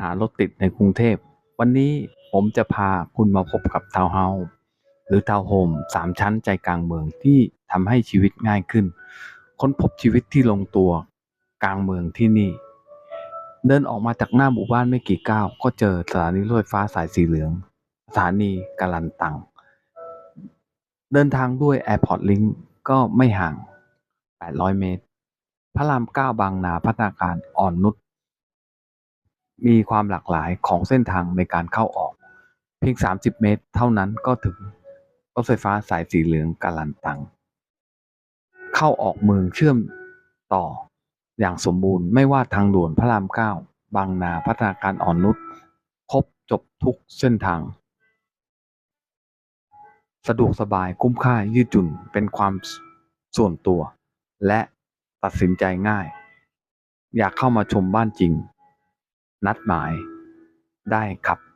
หารถติดในกรุงเทพ วันนี้ผมจะพาคุณมาพบกับทาวเฮาหรือทาวโฮมสามชั้นใจกลางเมืองที่ทำให้ชีวิตง่ายขึ้น ค้นพบชีวิตที่ลงตัวกลางเมืองที่นี่ เดินออกมาจากหน้าหมู่บ้านไม่กี่ก้าว ก็เจอสถานีรถไฟฟ้าสายสีเหลือง สถานีกาลันตัง เดินทางด้วย Airport Link ก็ไม่ห่าง 800 เมตร พระรามเก้าบางนาพัฒนาการอ่อนนุช มีความหลากหลายของเส้นทางในการเข้าออก เพียง 30 เมตร เท่านั้นก็ถึงรถไฟฟ้าสายสีเหลืองกาลันตัง เข้าออกเมืองเชื่อมต่อ อย่างสมบูรณ์ไม่ว่าทางด่วนพระรามเก้าบางนาพัฒนาการอ่อนนุชครบจบทุกเส้นทาง สะดวกสบายคุ้มค่ายืดหยุ่นเป็นความส่วนตัว และตัดสินใจง่าย อยากเข้ามาชมบ้านจริง นัดหมายได้ครับ